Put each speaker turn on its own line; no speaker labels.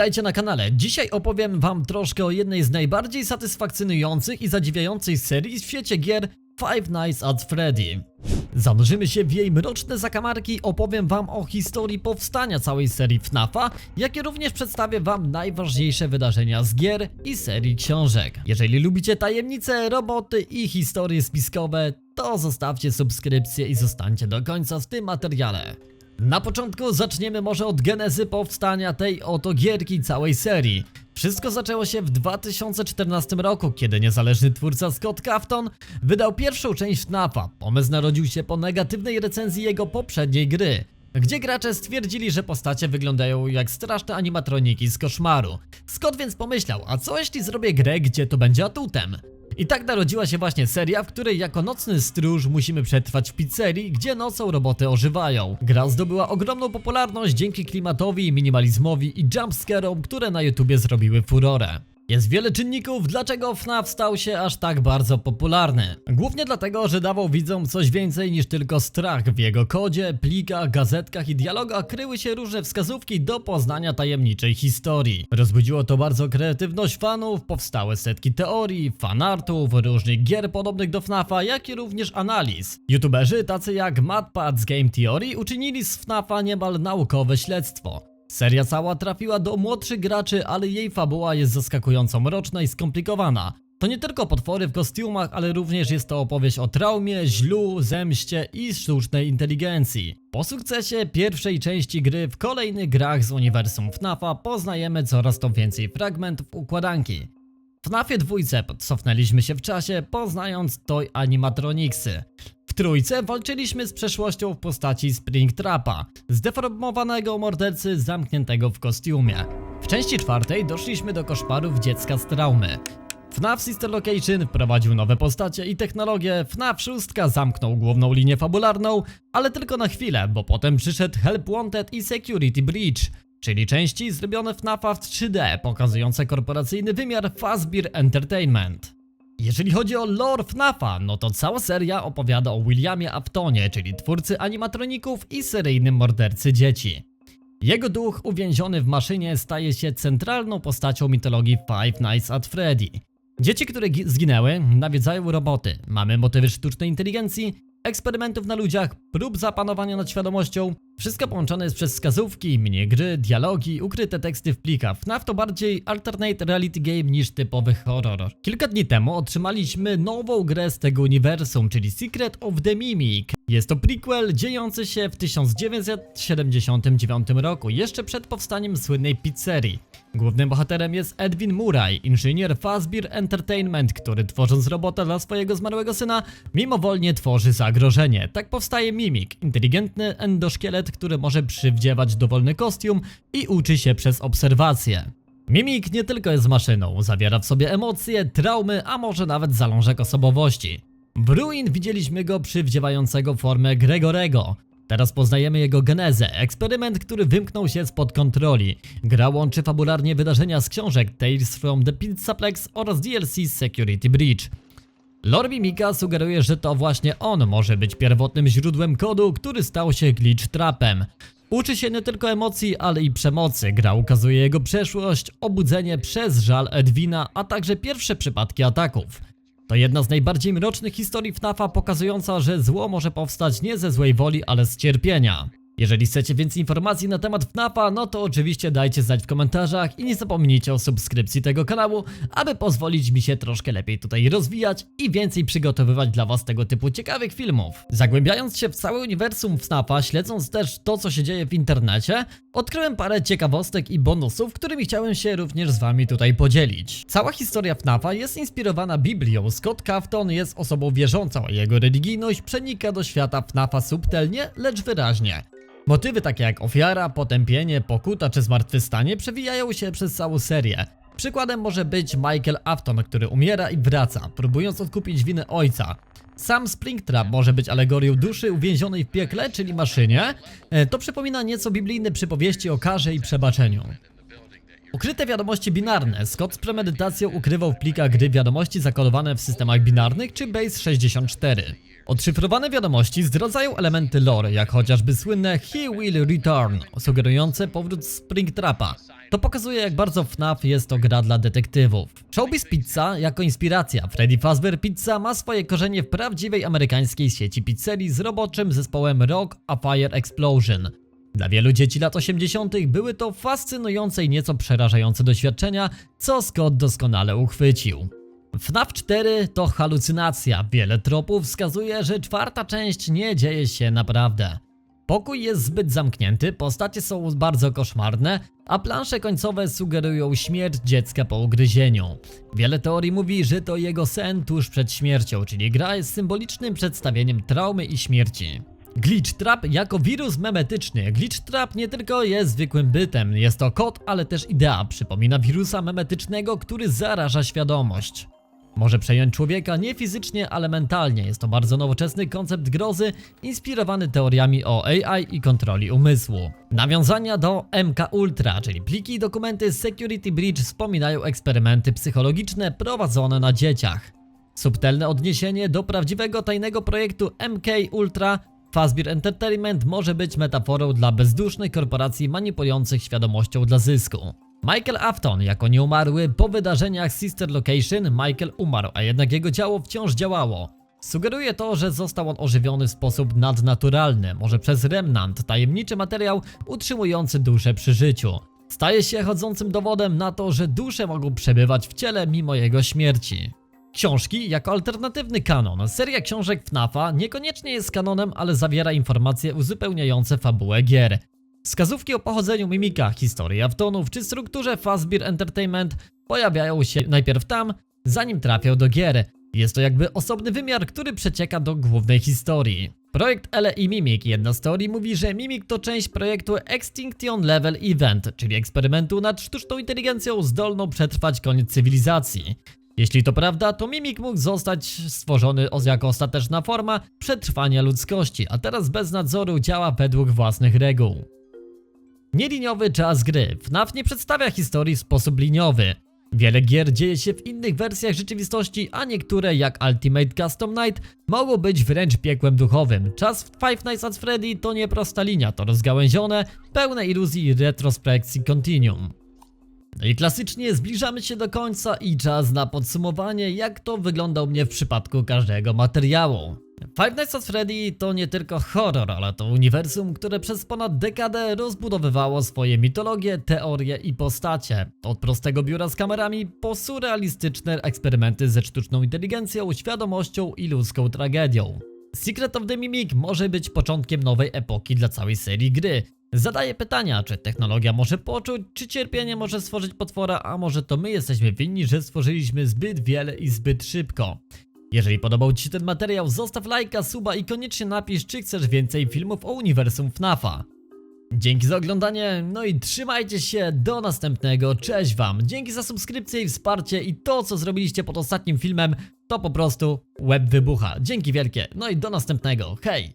Witajcie na kanale. Dzisiaj opowiem wam troszkę o jednej z najbardziej satysfakcjonujących i zadziwiających serii w świecie gier Five Nights at Freddy. Zanurzymy się w jej mroczne zakamarki, opowiem wam o historii powstania całej serii FNAFa, jak i również przedstawię wam najważniejsze wydarzenia z gier i serii książek. Jeżeli lubicie tajemnice, roboty i historie spiskowe, to zostawcie subskrypcję i zostańcie do końca w tym materiale. Na początku zaczniemy może od genezy powstania tej oto gierki całej serii. Wszystko zaczęło się w 2014 roku, kiedy niezależny twórca Scott Cafton wydał pierwszą część FNAFa. Pomysł narodził się po negatywnej recenzji jego poprzedniej gry, gdzie gracze stwierdzili, że postacie wyglądają jak straszne animatroniki z koszmaru. Scott więc pomyślał, a co jeśli zrobię grę, gdzie to będzie atutem? I tak narodziła się właśnie seria, w której jako nocny stróż musimy przetrwać w pizzerii, gdzie nocą roboty ożywają. Gra zdobyła ogromną popularność dzięki klimatowi, minimalizmowi i jumpscare'om, które na YouTubie zrobiły furorę. Jest wiele czynników, dlaczego FNAF stał się aż tak bardzo popularny. Głównie dlatego, że dawał widzom coś więcej niż tylko strach. W jego kodzie, plikach, gazetkach i dialogach kryły się różne wskazówki do poznania tajemniczej historii. Rozbudziło to bardzo kreatywność fanów, powstały setki teorii, fanartów, różnych gier podobnych do FNAFa, jak i również analiz. YouTuberzy tacy jak MadPad z Game Theory uczynili z FNAFa niemal naukowe śledztwo. Seria cała trafiła do młodszych graczy, ale jej fabuła jest zaskakująco mroczna i skomplikowana. To nie tylko potwory w kostiumach, ale również jest to opowieść o traumie, źlu, zemście i sztucznej inteligencji. Po sukcesie pierwszej części gry w kolejnych grach z uniwersum FNAFa poznajemy coraz to więcej fragmentów układanki. W FNAFie dwójce cofnęliśmy się w czasie, poznając Toy Animatronicsy. W trójce walczyliśmy z przeszłością w postaci Springtrapa, zdeformowanego mordercy zamkniętego w kostiumie. W części czwartej doszliśmy do koszmarów dziecka z traumy. FNAF Sister Location wprowadził nowe postacie i technologie, FNAF 6 zamknął główną linię fabularną, ale tylko na chwilę, bo potem przyszedł Help Wanted i Security Breach, czyli części zrobione FNAFa w 3D, pokazujące korporacyjny wymiar Fazbear Entertainment. Jeżeli chodzi o lore FNAFa, no to cała seria opowiada o Williamie Aftonie, czyli twórcy animatroników i seryjnym mordercy dzieci. Jego duch uwięziony w maszynie staje się centralną postacią mitologii Five Nights at Freddy. Dzieci, które gi- zginęły, nawiedzają roboty. Mamy motywy sztucznej inteligencji, eksperymentów na ludziach, prób zapanowania nad świadomością. Wszystko połączone jest przez wskazówki, minigry, dialogi, ukryte teksty w plikach. FNAF to bardziej alternate reality game niż typowy horror. Kilka dni temu otrzymaliśmy nową grę z tego uniwersum, czyli Secret of the Mimic. Jest to prequel dziejący się w 1979 roku, jeszcze przed powstaniem słynnej pizzerii. Głównym bohaterem jest Edwin Murray, inżynier Fazbear Entertainment, który tworząc robota dla swojego zmarłego syna, mimowolnie tworzy zagrożenie. Tak powstaje Mimik, inteligentny endoszkielet, który może przywdziewać dowolny kostium i uczy się przez obserwację. Mimik nie tylko jest maszyną, zawiera w sobie emocje, traumy, a może nawet zalążek osobowości. W Ruin widzieliśmy go przywdziewającego formę Gregorego. Teraz poznajemy jego genezę, eksperyment, który wymknął się spod kontroli. Gra łączy fabularnie wydarzenia z książek Tales from the Pizzaplex oraz DLC Security Breach. Lore Mimika sugeruje, że to właśnie on może być pierwotnym źródłem kodu, który stał się glitch trapem. Uczy się nie tylko emocji, ale i przemocy. Gra ukazuje jego przeszłość, obudzenie przez żal Edwina, a także pierwsze przypadki ataków. To jedna z najbardziej mrocznych historii FNAFa pokazująca, że zło może powstać nie ze złej woli, ale z cierpienia. Jeżeli chcecie więcej informacji na temat FNAFa, no to oczywiście dajcie znać w komentarzach i nie zapomnijcie o subskrypcji tego kanału, aby pozwolić mi się troszkę lepiej tutaj rozwijać i więcej przygotowywać dla was tego typu ciekawych filmów. Zagłębiając się w całe uniwersum FNAFa, śledząc też to co się dzieje w internecie, odkryłem parę ciekawostek i bonusów, którymi chciałem się również z wami tutaj podzielić. Cała historia FNAFa jest inspirowana Biblią. Scott Cafton jest osobą wierzącą, a jego religijność przenika do świata FNAFa subtelnie, lecz wyraźnie. Motywy takie jak ofiara, potępienie, pokuta czy zmartwychwstanie przewijają się przez całą serię. Przykładem może być Michael Afton, który umiera i wraca, próbując odkupić winę ojca. Sam Springtrap może być alegorią duszy uwięzionej w piekle, czyli maszynie. E, To przypomina nieco biblijne przypowieści o karze i przebaczeniu. Ukryte wiadomości binarne. Scott z premedytacją ukrywał w plikach gry wiadomości zakodowane w systemach binarnych czy Base 64. Odszyfrowane wiadomości zdradzają elementy lore, jak chociażby słynne He Will Return, sugerujące powrót Springtrapa. To pokazuje jak bardzo FNAF jest to gra dla detektywów. Showbiz Pizza jako inspiracja. Freddy Fazbear Pizza ma swoje korzenie w prawdziwej amerykańskiej sieci pizzerii z roboczym zespołem Rock a Fire Explosion. Dla wielu dzieci lat 80. były to fascynujące i nieco przerażające doświadczenia, co Scott doskonale uchwycił. FNAF 4 to halucynacja. Wiele tropów wskazuje, że czwarta część nie dzieje się naprawdę. Pokój jest zbyt zamknięty, postacie są bardzo koszmarne, a plansze końcowe sugerują śmierć dziecka po ugryzieniu. Wiele teorii mówi, że to jego sen tuż przed śmiercią, czyli gra jest symbolicznym przedstawieniem traumy i śmierci. Glitch Trap jako wirus memetyczny. Glitch Trap nie tylko jest zwykłym bytem, jest to kod, ale też idea. Przypomina wirusa memetycznego, który zaraża świadomość. Może przejąć człowieka nie fizycznie, ale mentalnie. Jest to bardzo nowoczesny koncept grozy, inspirowany teoriami o AI i kontroli umysłu. Nawiązania do MK Ultra, czyli pliki i dokumenty Security Breach wspominają eksperymenty psychologiczne prowadzone na dzieciach. Subtelne odniesienie do prawdziwego tajnego projektu MK Ultra Fazbear Entertainment może być metaforą dla bezdusznych korporacji manipulujących świadomością dla zysku. Michael Afton jako nieumarły po wydarzeniach Sister Location Michael umarł, a jednak jego ciało wciąż działało. Sugeruje to, że został on ożywiony w sposób nadnaturalny, może przez remnant, tajemniczy materiał utrzymujący duszę przy życiu. Staje się chodzącym dowodem na to, że dusze mogą przebywać w ciele mimo jego śmierci. Książki jako alternatywny kanon. Seria książek FNAFa niekoniecznie jest kanonem, ale zawiera informacje uzupełniające fabułę gier. Wskazówki o pochodzeniu mimika, historii Aftonów czy strukturze Fazbear Entertainment pojawiają się najpierw tam, zanim trafią do gier. Jest to jakby osobny wymiar, który przecieka do głównej historii. Projekt Ele i Mimik. Jedna z teorii mówi, że Mimik to część projektu Extinction Level Event, czyli eksperymentu nad sztuczną inteligencją zdolną przetrwać koniec cywilizacji. Jeśli to prawda, to Mimik mógł zostać stworzony jako ostateczna forma przetrwania ludzkości, a teraz bez nadzoru działa według własnych reguł. Nieliniowy czas gry. FNAF nie przedstawia historii w sposób liniowy. Wiele gier dzieje się w innych wersjach rzeczywistości, a niektóre, jak Ultimate Custom Night, mogą być wręcz piekłem duchowym. Czas w Five Nights at Freddy to nie prosta linia, to rozgałęzione, pełne iluzji i retrospekcji continuum. No i klasycznie zbliżamy się do końca i czas na podsumowanie, jak to wygląda u mnie w przypadku każdego materiału. Five Nights at Freddy to nie tylko horror, ale to uniwersum, które przez ponad dekadę rozbudowywało swoje mitologie, teorie i postacie. Od prostego biura z kamerami po surrealistyczne eksperymenty ze sztuczną inteligencją, świadomością i ludzką tragedią. Secret of the Mimic może być początkiem nowej epoki dla całej serii gry. Zadaję pytania, czy technologia może poczuć, czy cierpienie może stworzyć potwora, a może to my jesteśmy winni, że stworzyliśmy zbyt wiele i zbyt szybko. Jeżeli podobał Ci się ten materiał, zostaw lajka, suba i koniecznie napisz, czy chcesz więcej filmów o uniwersum FNAFa. Dzięki za oglądanie, no i trzymajcie się, do następnego, cześć Wam. Dzięki za subskrypcję i wsparcie i to, co zrobiliście pod ostatnim filmem, to po prostu web wybucha. Dzięki wielkie, no i do następnego, hej!